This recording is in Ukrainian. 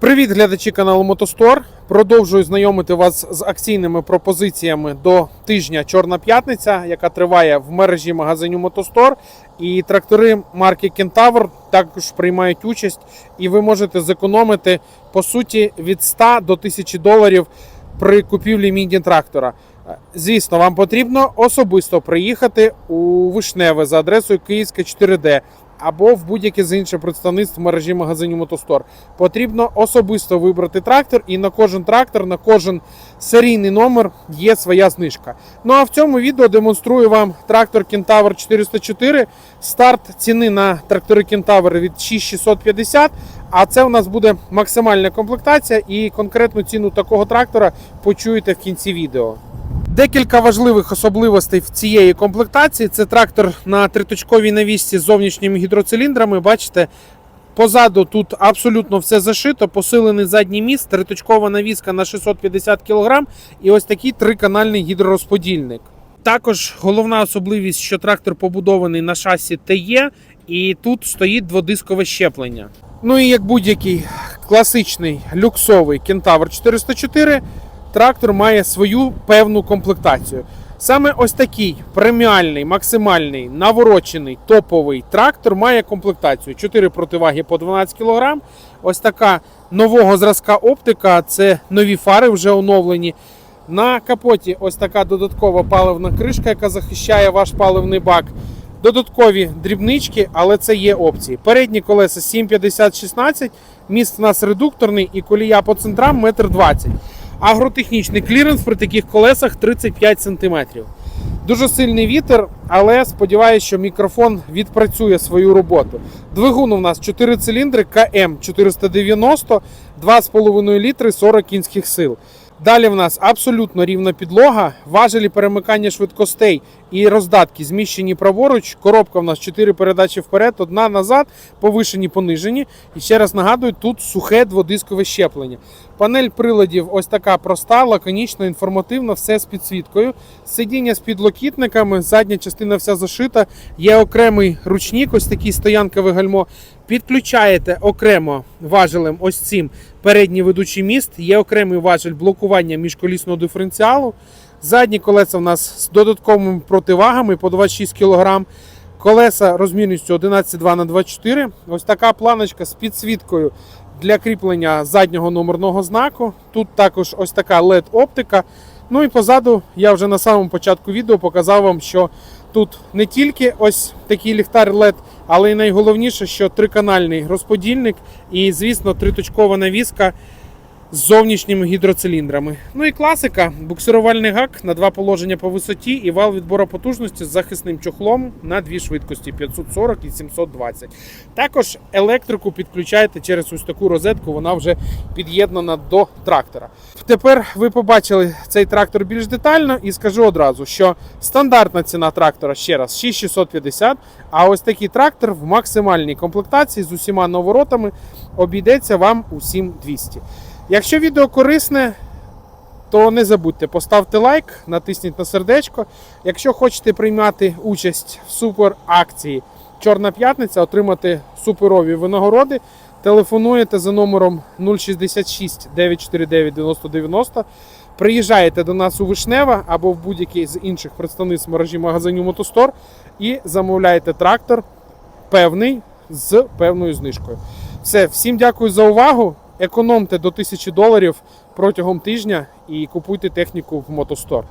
Привіт, глядачі каналу Мотостор. Продовжую знайомити вас з акційними пропозиціями до тижня Чорна п'ятниця, яка триває в мережі магазинів Мотостор. І трактори марки Кентавр також приймають участь, і ви можете зекономити по суті від 100 до 1000 доларів при купівлі міні-трактора. Звісно, вам потрібно особисто приїхати у Вишневе за адресою Київська 4D або в будь-яке з інших представництв мережі магазинів Мотостор. Потрібно особисто вибрати трактор, і на кожен трактор, на кожен серійний номер є своя знижка. Ну а в цьому відео демонструю вам трактор Кентавр 404. Старт ціни на трактори Кентавр від 6650. А це у нас буде максимальна комплектація, і конкретну ціну такого трактора почуєте в кінці відео. Декілька важливих особливостей в цієї комплектації. Це трактор на триточковій навісці з зовнішніми гідроциліндрами. Бачите, позаду тут абсолютно все зашито, посилений задній міст, триточкова навіска на 650 кг і ось такий триканальний гідророзподільник. Також головна особливість, що трактор побудований на шасі ТЕ, і тут стоїть дводискове щеплення. Ну і як будь-який класичний люксовий Кентавр 404, трактор має свою певну комплектацію. Саме ось такий преміальний, максимальний, наворочений, топовий трактор має комплектацію. 4 противаги по 12 кг. Ось така нового зразка оптика. Це нові фари вже оновлені. На капоті ось така додаткова паливна кришка, яка захищає ваш паливний бак. Додаткові дрібнички, але це є опції. Передні колеса 750-16, міст у нас редукторний і колія по центрам 1,20 м. Агротехнічний кліренс при таких колесах 35 см. Дуже сильний вітер, але сподіваюся, що мікрофон відпрацює свою роботу. Двигун у нас 4 циліндри КМ 490, 2,5 літри 40 кінських сил. Далі в нас абсолютно рівна підлога, важелі перемикання швидкостей і роздатки зміщені праворуч. Коробка в нас 4 передачі вперед, одна назад, повишені, понижені. І ще раз нагадую, тут сухе дводискове щеплення. Панель приладів ось така проста, лаконічна, інформативна, все з підсвіткою. Сидіння з підлокітниками, задня частина вся зашита. Є окремий ручник, ось такий стоянкове гальмо. Підключаєте окремо важелем ось цим передній ведучий міст. Є окремий важель блокування міжколісного диференціалу. Задні колеса в нас з додатковими противагами по 26 кг. Колеса розмірністю 11,2 на 24 Ось така планочка з підсвіткою для кріплення заднього номерного знаку. Тут також ось така LED-оптика. Ну і позаду я вже на самому початку відео показав вам, що тут не тільки ось такий ліхтар LED, але й найголовніше, що триканальний розподільник і, звісно, триточкова навіска з зовнішніми гідроциліндрами. Ну і класика: буксирувальний гак на два положення по висоті і вал відбору потужності з захисним чохлом на дві швидкості 540 і 720. Також електрику підключаєте через ось таку розетку, вона вже під'єднана до трактора. Тепер ви побачили цей трактор більш детально і скажу одразу, що стандартна ціна трактора ще раз 6650, а ось такий трактор в максимальній комплектації з усіма наворотами обійдеться вам у 7200. Якщо відео корисне, то не забудьте поставте лайк, натисніть на сердечко. Якщо хочете приймати участь в супер акції Чорна п'ятниця, отримати суперові винагороди, телефонуєте за номером 066 949 9090. Приїжджаєте до нас у Вишнева або в будь-який з інших представництв мережі магазинів Мотостор і замовляєте трактор певний з певною знижкою. Все, всім дякую за увагу. Економте до 1000 доларів протягом тижня і купуйте техніку в Мотостор.